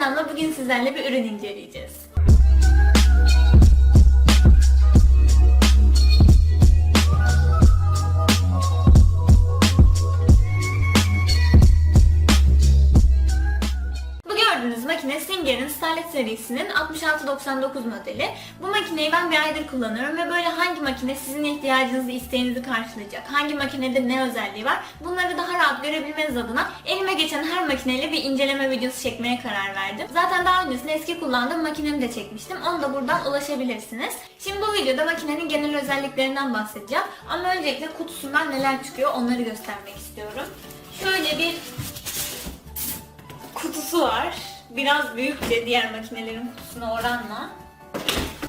ben. Bugün sizlerle bir ürün inceleyeceğiz. Starlet serisinin 6699 modeli. Bu makineyi ben bir aydır kullanıyorum ve böyle hangi makine sizin ihtiyacınızı, isteğinizi karşılayacak, hangi makinede ne özelliği var bunları daha rahat görebilmeniz adına elime geçen her makineyle bir inceleme videosu çekmeye karar verdim. Zaten daha öncesinde eski kullandığım makinemi de çekmiştim. Onu da buradan ulaşabilirsiniz. Şimdi bu videoda makinenin genel özelliklerinden bahsedeceğim. Ama öncelikle kutusundan neler çıkıyor onları göstermek istiyorum. Şöyle bir kutusu var. Biraz büyükçe diğer makinelerin kutusuna oranla.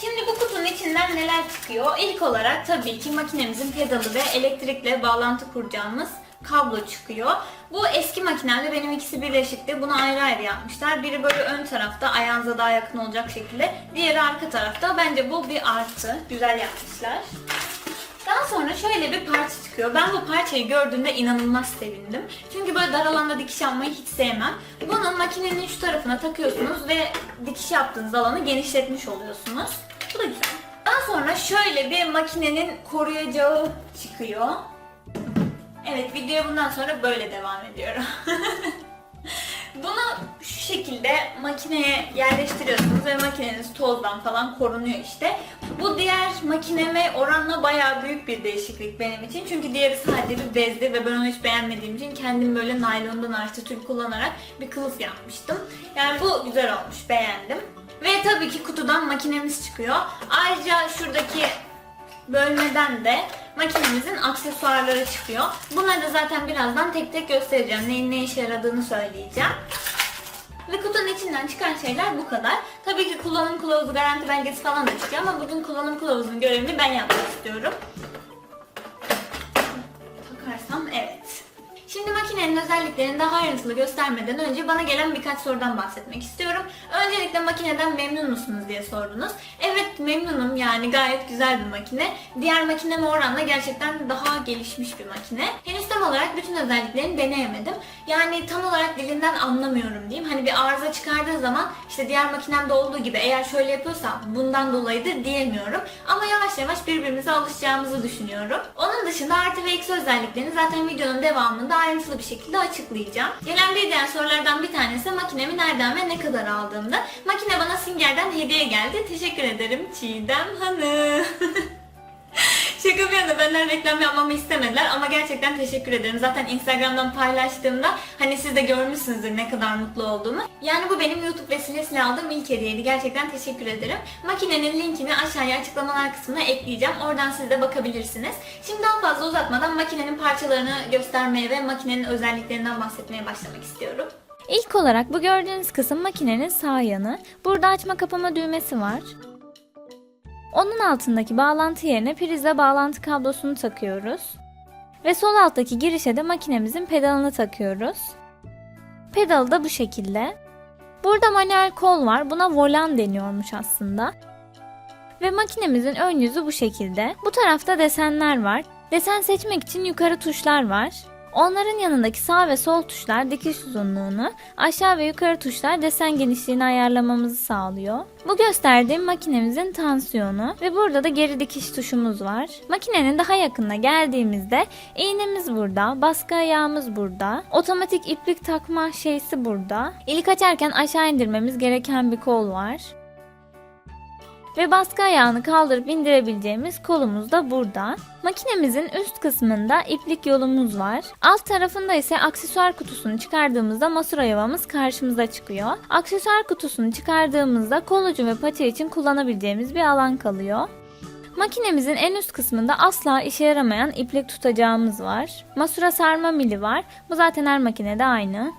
Şimdi bu kutunun içinden neler çıkıyor? İlk olarak tabii ki makinemizin pedalı ve elektrikle bağlantı kuracağımız kablo çıkıyor. Bu eski makinemde benim ikisi birleşikti. Bunu ayrı ayrı yapmışlar. Biri böyle ön tarafta ayağınıza daha yakın olacak şekilde. Diğeri arka tarafta. Bence bu bir artı. Güzel yapmışlar. Daha sonra şöyle bir parça çıkıyor. Ben bu parçayı gördüğümde inanılmaz sevindim. Çünkü böyle dar alanda dikiş yapmayı hiç sevmem. Bunu makinenin şu tarafına takıyorsunuz ve dikiş yaptığınız alanı genişletmiş oluyorsunuz. Bu da güzel. Daha sonra şöyle bir makinenin koruyacağı çıkıyor. Evet videoya bundan sonra böyle devam ediyorum. Bunu şu şekilde makineye yerleştiriyorsunuz ve makineniz tozdan falan korunuyor işte. Bu diğer makineme oranla bayağı büyük bir değişiklik benim için. Çünkü diğeri sadece bir bezdi ve ben onu hiç beğenmediğim için kendim böyle naylondan artı tül kullanarak bir kılıf yapmıştım. Yani bu güzel olmuş, beğendim. Ve tabii ki kutudan makinemiz çıkıyor. Ayrıca şuradaki bölmeden de makinemizin aksesuarları çıkıyor. Bunları da zaten birazdan tek tek göstereceğim. Neyin ne işe yaradığını söyleyeceğim. Ve kutunun içinden çıkan şeyler bu kadar. Tabii ki kullanım kılavuzu, garanti belgesi falan da çıkıyor ama bugün kullanım kılavuzunun görevini ben yapmak istiyorum. Makinenin özelliklerini daha ayrıntılı göstermeden önce bana gelen birkaç sorudan bahsetmek istiyorum. Öncelikle makineden memnun musunuz diye sordunuz. Evet memnunum yani gayet güzel bir makine. Diğer makineme oranla gerçekten daha gelişmiş bir makine. Henüz olarak bütün özelliklerini deneyemedim. Yani tam olarak dilinden anlamıyorum diyeyim. Hani bir arıza çıkardığı zaman işte diğer makinemde olduğu gibi eğer şöyle yapıyorsa bundan dolayıdır diyemiyorum. Ama yavaş yavaş birbirimize alışacağımızı düşünüyorum. Onun dışında artı ve eksi özelliklerini zaten videonun devamında ayrıntılı bir şekilde açıklayacağım. Gelen bir diğer sorulardan bir tanesi makinemi nereden ve ne kadar aldığımda. Makine bana Singer'den hediye geldi. Teşekkür ederim Çiğdem Hanım. Şaka bir yana benden reklam yapmamı istemediler ama gerçekten teşekkür ederim. Zaten Instagram'dan paylaştığımda hani siz de görmüşsünüzdür ne kadar mutlu olduğumu. Yani bu benim YouTube vesilesiyle aldığım ilk hediyeydi. Gerçekten teşekkür ederim. Makinenin linkini aşağıya açıklamalar kısmına ekleyeceğim. Oradan siz de bakabilirsiniz. Şimdi daha fazla uzatmadan makinenin parçalarını göstermeye ve makinenin özelliklerinden bahsetmeye başlamak istiyorum. İlk olarak bu gördüğünüz kısım makinenin sağ yanı. Burada açma kapama düğmesi var. Onun altındaki bağlantı yerine prizle bağlantı kablosunu takıyoruz. Ve sol alttaki girişe de makinemizin pedalını takıyoruz. Pedal da bu şekilde. Burada manuel kol var. Buna volan deniyormuş aslında. Ve makinemizin ön yüzü bu şekilde. Bu tarafta desenler var. Desen seçmek için yukarı tuşlar var. Onların yanındaki sağ ve sol tuşlar dikiş uzunluğunu, aşağı ve yukarı tuşlar desen genişliğini ayarlamamızı sağlıyor. Bu gösterdiğim makinemizin tansiyonu ve burada da geri dikiş tuşumuz var. Makinenin daha yakınına geldiğimizde iğnemiz burada, baskı ayağımız burada, otomatik iplik takma şeysi burada. İlk açarken aşağı indirmemiz gereken bir kol var. Ve baskı ayağını kaldırıp indirebileceğimiz kolumuz da burada. Makinemizin üst kısmında iplik yolumuz var. Alt tarafında ise aksesuar kutusunu çıkardığımızda masura yuvamız karşımıza çıkıyor. Aksesuar kutusunu çıkardığımızda kol ucu ve pati için kullanabileceğimiz bir alan kalıyor. Makinemizin en üst kısmında asla işe yaramayan iplik tutacağımız var. Masura sarma mili var. Bu zaten her makinede aynı.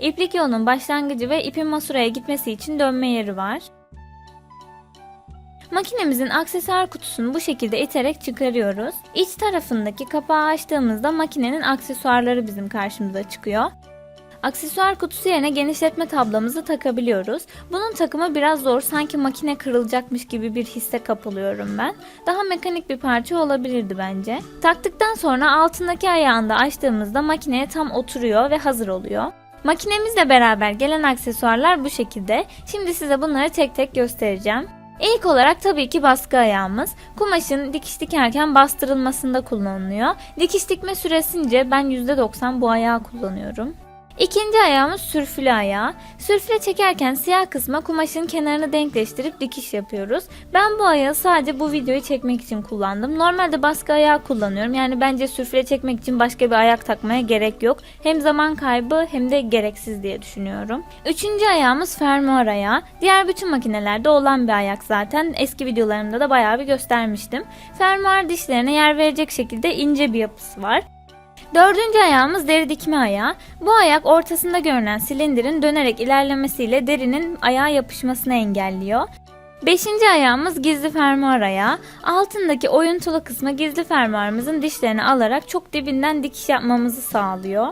İplik yolunun başlangıcı ve ipin masuraya gitmesi için dönme yeri var. Makinemizin aksesuar kutusunu bu şekilde iterek çıkarıyoruz. İç tarafındaki kapağı açtığımızda makinenin aksesuarları bizim karşımıza çıkıyor. Aksesuar kutusu yerine genişletme tablamızı takabiliyoruz. Bunun takımı biraz zor sanki makine kırılacakmış gibi bir hisse kapılıyorum ben. Daha mekanik bir parça olabilirdi bence. Taktıktan sonra altındaki ayağını da açtığımızda makineye tam oturuyor ve hazır oluyor. Makinemizle beraber gelen aksesuarlar bu şekilde. Şimdi size bunları tek tek göstereceğim. İlk olarak tabii ki baskı ayağımız. Kumaşın dikiş dikerken bastırılmasında kullanılıyor. Dikiş dikme süresince ben %90 bu ayağı kullanıyorum. İkinci ayağımız sürfülü ayağı. Sürfüle çekerken siyah kısma kumaşın kenarını denkleştirip dikiş yapıyoruz. Ben bu ayağı sadece bu videoyu çekmek için kullandım. Normalde baskı ayağı kullanıyorum. Yani bence sürfüle çekmek için başka bir ayak takmaya gerek yok. Hem zaman kaybı hem de gereksiz diye düşünüyorum. Üçüncü ayağımız fermuar ayağı. Diğer bütün makinelerde olan bir ayak zaten. Eski videolarımda da bayağı bir göstermiştim. Fermuar dişlerine yer verecek şekilde ince bir yapısı var. Dördüncü ayağımız deri dikme ayağı. Bu ayak ortasında görünen silindirin dönerek ilerlemesiyle derinin ayağa yapışmasını engelliyor. Beşinci ayağımız gizli fermuar ayağı. Altındaki oyuntulu kısmı gizli fermuarımızın dişlerini alarak çok dibinden dikiş yapmamızı sağlıyor.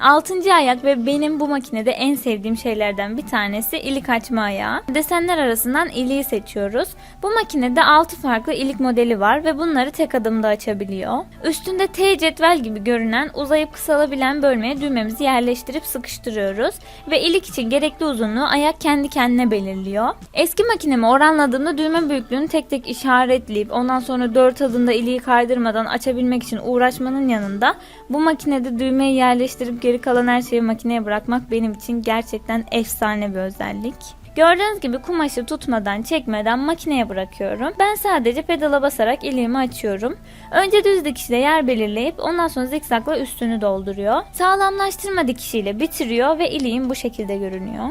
Altıncı ayak ve benim bu makinede en sevdiğim şeylerden bir tanesi ilik açma ayağı. Desenler arasından iliği seçiyoruz. Bu makinede 6 farklı ilik modeli var ve bunları tek adımda açabiliyor. Üstünde T cetvel gibi görünen uzayıp kısalabilen bölmeye düğmemizi yerleştirip sıkıştırıyoruz ve ilik için gerekli uzunluğu ayak kendi kendine belirliyor. Eski makinemi oranladığımda düğme büyüklüğünü tek tek işaretleyip ondan sonra 4 adımda iliği kaydırmadan açabilmek için uğraşmanın yanında bu makinede düğmeyi yerleştirip geri kalan her şeyi makineye bırakmak benim için gerçekten efsane bir özellik. Gördüğünüz gibi kumaşı tutmadan, çekmeden makineye bırakıyorum. Ben sadece pedala basarak iliğimi açıyorum. Önce düz dikişle yer belirleyip ondan sonra zikzakla üstünü dolduruyor. Sağlamlaştırma dikişiyle bitiriyor ve iliğim bu şekilde görünüyor.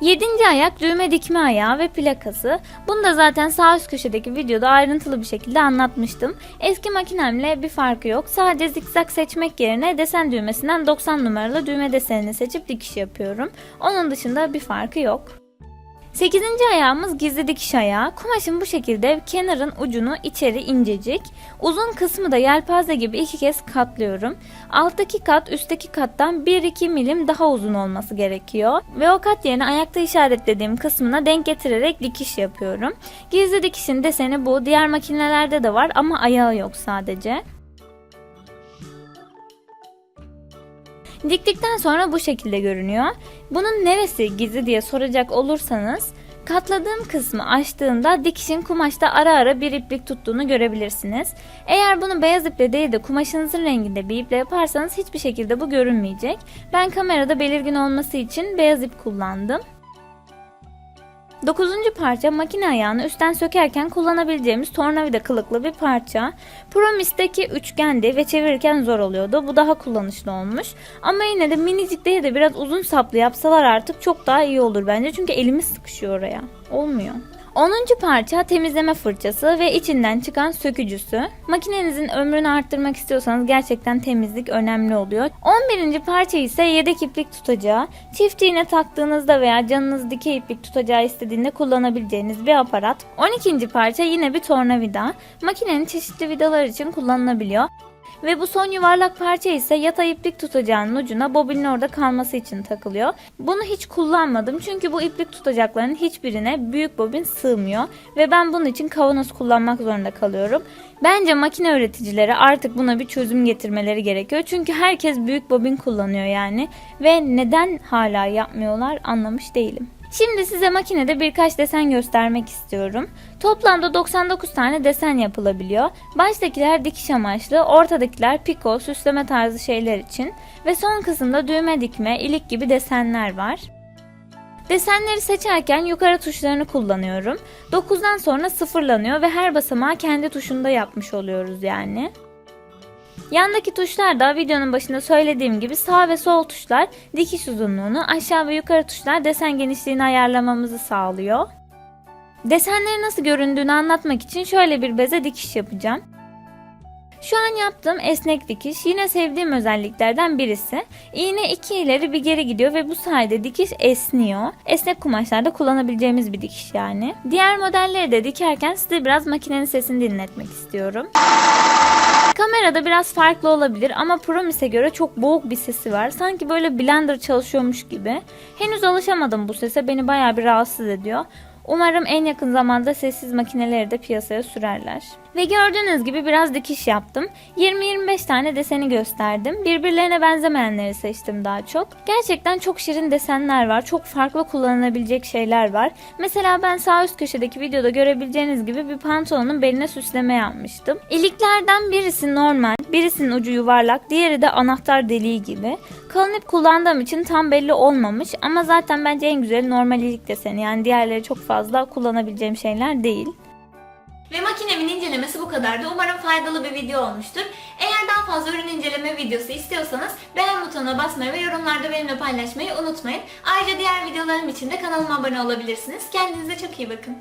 Yedinci ayak düğme dikme ayağı ve plakası. Bunu da zaten sağ üst köşedeki videoda ayrıntılı bir şekilde anlatmıştım. Eski makinemle bir farkı yok. Sadece zikzak seçmek yerine desen düğmesinden 90 numaralı düğme desenini seçip dikiş yapıyorum. Onun dışında bir farkı yok. 8. ayağımız gizli dikiş ayağı. Kumaşın bu şekilde kenarın ucunu içeri incecik. Uzun kısmı da yelpaze gibi iki kez katlıyorum. Alttaki kat üstteki kattan 1-2 milim daha uzun olması gerekiyor. Ve o kat yerine ayakta işaretlediğim kısmına denk getirerek dikiş yapıyorum. Gizli dikişin deseni bu. Diğer makinelerde de var ama ayağı yok sadece. Diktikten sonra bu şekilde görünüyor. Bunun neresi gizli diye soracak olursanız katladığım kısmı açtığımda dikişin kumaşta ara ara bir iplik tuttuğunu görebilirsiniz. Eğer bunu beyaz iple değil de kumaşınızın renginde bir iple yaparsanız hiçbir şekilde bu görünmeyecek. Ben kamerada belirgin olması için beyaz ip kullandım. Dokuzuncu parça makine ayağını üstten sökerken kullanabileceğimiz tornavida kılıklı bir parça. Promis'teki üçgendi ve çevirirken zor oluyordu. Bu daha kullanışlı olmuş. Ama yine de minicik değil de biraz uzun saplı yapsalar artık çok daha iyi olur bence. Çünkü elimiz sıkışıyor oraya. Olmuyor. 10. parça temizleme fırçası ve içinden çıkan sökücüsü. Makinenizin ömrünü arttırmak istiyorsanız gerçekten temizlik önemli oluyor. 11. parça ise yedek iplik tutacağı. Çift iğne taktığınızda veya canınız dikey iplik tutacağı istediğinde kullanabileceğiniz bir aparat. 12. parça yine bir tornavida. Makinenin çeşitli vidalar için kullanılabiliyor. Ve bu son yuvarlak parça ise yatay iplik tutacağının ucuna bobinin orada kalması için takılıyor. Bunu hiç kullanmadım çünkü bu iplik tutacakların hiçbirine büyük bobin sığmıyor ve ben bunun için kavanoz kullanmak zorunda kalıyorum. Bence makine üreticileri artık buna bir çözüm getirmeleri gerekiyor. Çünkü herkes büyük bobin kullanıyor yani ve neden hala yapmıyorlar anlamış değilim. Şimdi size makinede birkaç desen göstermek istiyorum. Toplamda 99 tane desen yapılabiliyor. Baştakiler dikiş amaçlı, ortadakiler piko, süsleme tarzı şeyler için ve son kısımda düğme dikme, ilik gibi desenler var. Desenleri seçerken yukarı tuşlarını kullanıyorum. 9'dan sonra sıfırlanıyor ve her basamağı kendi tuşunda yapmış oluyoruz yani. Yandaki tuşlar da videonun başında söylediğim gibi sağ ve sol tuşlar dikiş uzunluğunu, aşağı ve yukarı tuşlar desen genişliğini ayarlamamızı sağlıyor. Desenleri nasıl göründüğünü anlatmak için şöyle bir beze dikiş yapacağım. Şu an yaptığım esnek dikiş yine sevdiğim özelliklerden birisi. İğne iki ileri bir geri gidiyor ve bu sayede dikiş esniyor. Esnek kumaşlarda kullanabileceğimiz bir dikiş yani. Diğer modelleri de dikerken size biraz makinenin sesini dinletmek istiyorum. Kamerada biraz farklı olabilir ama Promis'e göre çok boğuk bir sesi var. Sanki böyle blender çalışıyormuş gibi. Henüz alışamadım bu sese. Beni bayağı bir rahatsız ediyor. Umarım en yakın zamanda sessiz makineleri de piyasaya sürerler. Ve gördüğünüz gibi biraz dikiş yaptım. 20-25 tane deseni gösterdim. Birbirlerine benzemeyenleri seçtim daha çok. Gerçekten çok şirin desenler var. Çok farklı kullanılabilecek şeyler var. Mesela ben sağ üst köşedeki videoda görebileceğiniz gibi bir pantolonun beline süsleme yapmıştım. İliklerden birisi normal, birisinin ucu yuvarlak, diğeri de anahtar deliği gibi. Kalın ip kullandığım için tam belli olmamış ama zaten bence en güzeli normal ilik deseni. Yani diğerleri çok fazla kullanabileceğim şeyler değil. Ve makinemin incelemesi bu kadardı. Umarım faydalı bir video olmuştur. Eğer daha fazla ürün inceleme videosu istiyorsanız beğen butonuna basmayı ve yorumlarda benimle paylaşmayı unutmayın. Ayrıca diğer videolarım için de kanalıma abone olabilirsiniz. Kendinize çok iyi bakın.